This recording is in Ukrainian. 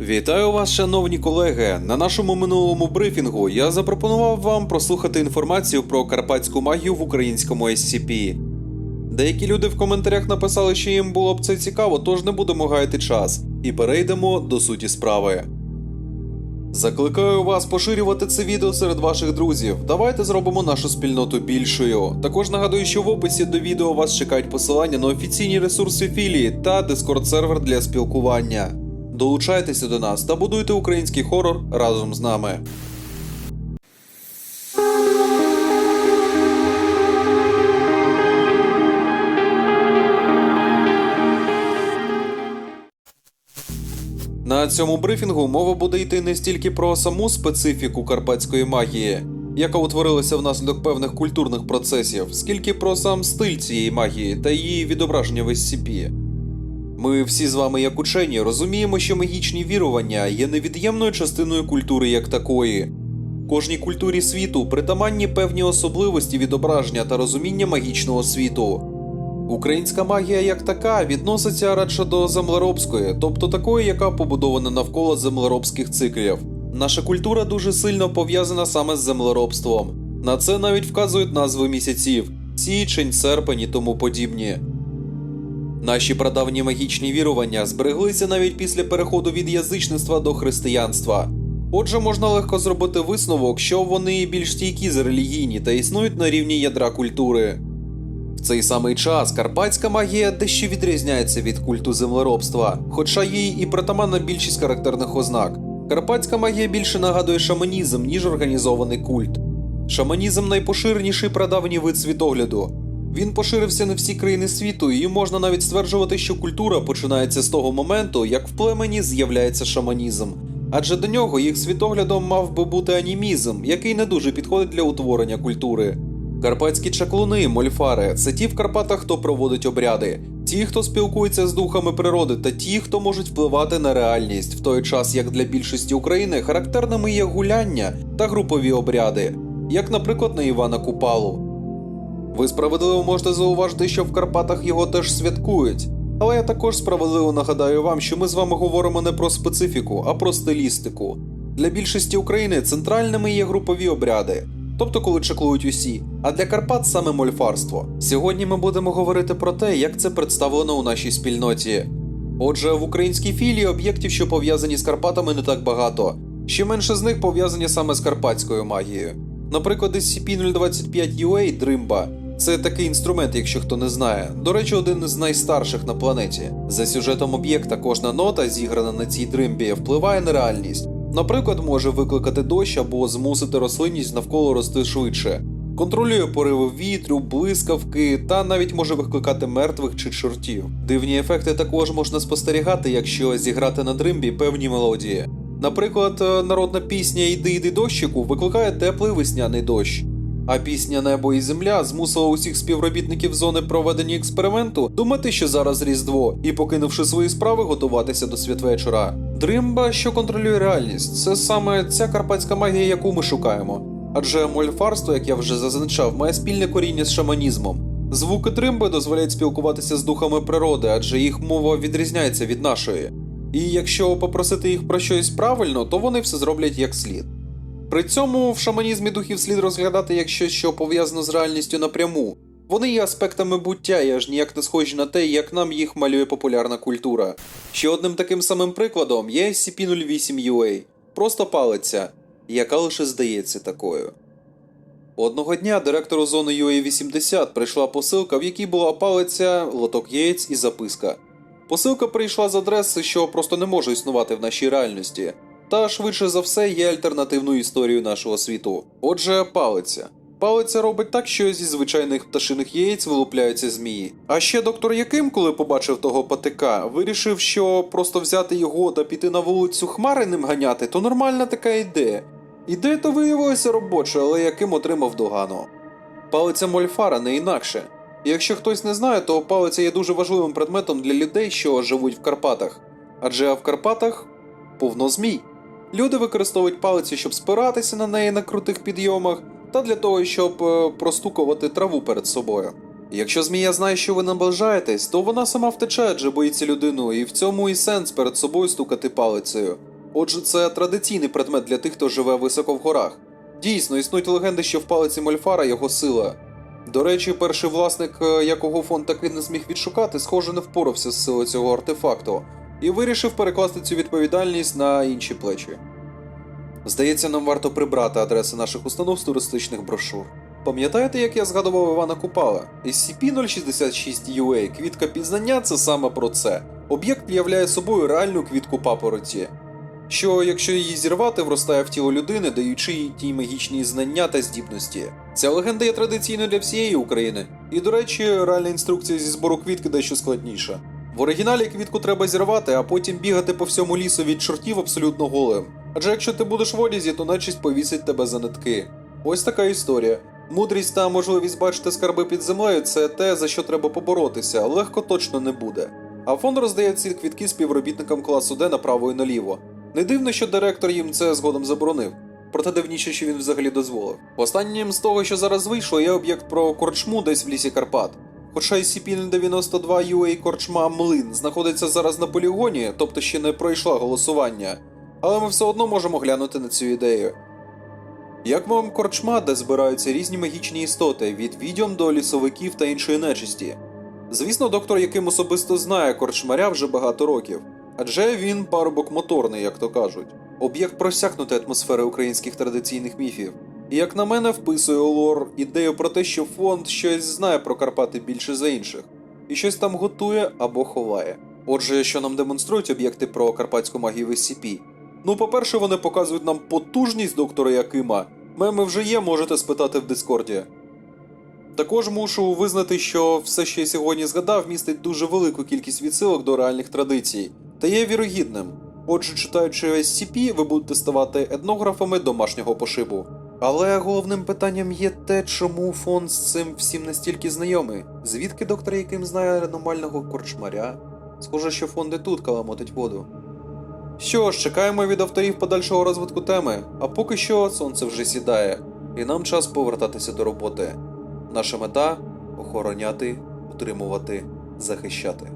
Вітаю вас, шановні колеги. На нашому минулому брифінгу я запропонував вам прослухати інформацію про карпатську магію в українському SCP. Деякі люди в коментарях написали, що їм було б це цікаво, тож не будемо гаяти час і перейдемо до суті справи. Закликаю вас поширювати це відео серед ваших друзів. Давайте зробимо нашу спільноту більшою. Також нагадую, що в описі до відео вас чекають посилання на офіційні ресурси філії та дискорд сервер для спілкування. Долучайтеся до нас та будуйте український хорор разом з нами. На цьому брифінгу мова буде йти не стільки про саму специфіку карпатської магії, яка утворилася внаслідок певних культурних процесів, скільки про сам стиль цієї магії та її відображення в SCP. Ми всі з вами, як учені, розуміємо, що магічні вірування є невід'ємною частиною культури як такої. Кожній культурі світу притаманні певні особливості відображення та розуміння магічного світу. Українська магія як така відноситься радше до землеробської, тобто такої, яка побудована навколо землеробських циклів. Наша культура дуже сильно пов'язана саме з землеробством. На це навіть вказують назви місяців січень, серпень і тому подібні. Наші прадавні магічні вірування збереглися навіть після переходу від язичництва до християнства. Отже, можна легко зробити висновок, що вони більш стійкі за релігійні та існують на рівні ядра культури. В цей самий час карпатська магія дещо відрізняється від культу землеробства, хоча їй і притаманна більшість характерних ознак. Карпатська магія більше нагадує шаманізм, ніж організований культ. Шаманізм найпоширеніший прадавній вид світогляду. Він поширився на всі країни світу, і можна навіть стверджувати, що культура починається з того моменту, як в племені з'являється шаманізм. Адже до нього їх світоглядом мав би бути анімізм, який не дуже підходить для утворення культури. Карпатські чаклуни, мольфари це ті в Карпатах, хто проводить обряди, ті, хто спілкується з духами природи, та ті, хто можуть впливати на реальність, в той час як для більшості України характерними є гуляння та групові обряди, як, наприклад, на Івана Купалу. Ви справедливо можете зауважити, що в Карпатах його теж святкують. Але я також справедливо нагадаю вам, що ми з вами говоримо не про специфіку, а про стилістику. Для більшості України центральними є групові обряди, тобто коли чаклують усі, а для Карпат саме мольфарство. Сьогодні ми будемо говорити про те, як це представлено у нашій спільноті. Отже, в українській філії об'єктів, що пов'язані з Карпатами, не так багато. Ще менше з них пов'язані саме з карпатською магією. Наприклад, SCP-025UA Дримба це такий інструмент, якщо хто не знає. До речі, один із найстарших на планеті. За сюжетом об'єкта кожна нота, зіграна на цій дримбі, впливає на реальність. Наприклад, може викликати дощ або змусити рослинність навколо рости швидше. Контролює пориви вітру, блискавки та навіть може викликати мертвих чи чортів. Дивні ефекти також можна спостерігати, якщо зіграти на дримбі певні мелодії. Наприклад, е, народна пісня Йди йди дощику викликає теплий весняний дощ. А пісня Небо і Земля змусила усіх співробітників зони проведення експерименту думати, що зараз Різдво, і, покинувши свої справи, готуватися до святвечора. Дримба, що контролює реальність, це саме ця карпатська магія, яку ми шукаємо. Адже мольфарство, як я вже зазначав, має спільне коріння з шаманізмом. Звуки дримби дозволяють спілкуватися з духами природи, адже їх мова відрізняється від нашої. І якщо попросити їх про щось правильно, то вони все зроблять як слід. При цьому в шаманізмі духів слід розглядати як щось, що пов'язано з реальністю напряму. Вони є аспектами буття і аж ніяк не схожі на те, як нам їх малює популярна культура. Ще одним таким самим прикладом є SCP-08UA, просто палиця, яка лише здається такою. Одного дня директору зони UA-80 прийшла посилка, в якій була палиця, лоток яєць і записка. Посилка прийшла з адреси, що просто не може існувати в нашій реальності, та швидше за все є альтернативною історією нашого світу. Отже, палиця. Палиця робить так, що зі звичайних пташиних яєць вилупляються змії. А ще доктор Яким, коли побачив того патика, вирішив, що просто взяти його та піти на вулицю хмари ним ганяти, то нормальна така ідея. Ідея то виявилася робоча, але яким отримав догану. Палиця Мольфара не інакше. Якщо хтось не знає, то палиця є дуже важливим предметом для людей, що живуть в Карпатах. Адже в Карпатах повно змій. Люди використовують палицю, щоб спиратися на неї на крутих підйомах, та для того, щоб е, простукувати траву перед собою. Якщо змія знає, що ви наближаєтесь, то вона сама втече, адже боїться людину, і в цьому і сенс перед собою стукати палицею. Отже, це традиційний предмет для тих, хто живе високо в горах. Дійсно, існують легенди, що в палиці Мольфара його сила. До речі, перший власник, е, якого фонд таки не зміг відшукати, схоже, не впорався з силою цього артефакту і вирішив перекласти цю відповідальність на інші плечі. Здається, нам варто прибрати адреси наших установ з туристичних брошур. Пам'ятаєте, як я згадував Івана Купала? SCP-066-UA квітка пізнання це саме про це. Об'єкт являє собою реальну квітку папороті, що, якщо її зірвати, вростає в тіло людини, даючи їй ті магічні знання та здібності. Ця легенда є традиційною для всієї України. І, до речі, реальна інструкція зі збору квітки дещо складніша. В оригіналі квітку треба зірвати, а потім бігати по всьому лісу від чортів абсолютно голим. Адже якщо ти будеш в одязі, то нечість повісить тебе за нитки. Ось така історія. Мудрість та можливість бачити скарби під землею це те, за що треба поборотися, легко точно не буде. А фонд роздає ці квітки співробітникам класу Д направо і наліво. Не дивно, що директор їм це згодом заборонив. Проте дивніше, що він взагалі дозволив. Останнім з того, що зараз вийшло, є об'єкт про корчму десь в лісі Карпат. Хоча SCP-92 UA корчма Млин знаходиться зараз на полігоні, тобто ще не пройшла голосування, але ми все одно можемо глянути на цю ідею. Як вам корчма, де збираються різні магічні істоти, від відьом до лісовиків та іншої нечисті? Звісно, доктор, яким особисто знає корчмаря вже багато років, адже він парубок моторний, як то кажуть. Об'єкт просякнутий атмосфери українських традиційних міфів. Як на мене, вписує у лор ідею про те, що фонд щось знає про Карпати більше за інших, і щось там готує або ховає. Отже, що нам демонструють об'єкти про карпатську магію в SCP? Ну, по-перше, вони показують нам потужність доктора Якима. Меми вже є, можете спитати в Дискорді. Також мушу визнати, що все, що я сьогодні згадав, містить дуже велику кількість відсилок до реальних традицій та є вірогідним. Отже, читаючи SCP, ви будете ставати етнографами домашнього пошибу. Але головним питанням є те, чому фонд з цим всім настільки знайомий. Звідки доктор яким знає аномального корчмаря? Схоже, що фонд і тут каламотить воду. Що ж, чекаємо від авторів подальшого розвитку теми, а поки що сонце вже сідає, і нам час повертатися до роботи. Наша мета охороняти, утримувати, захищати.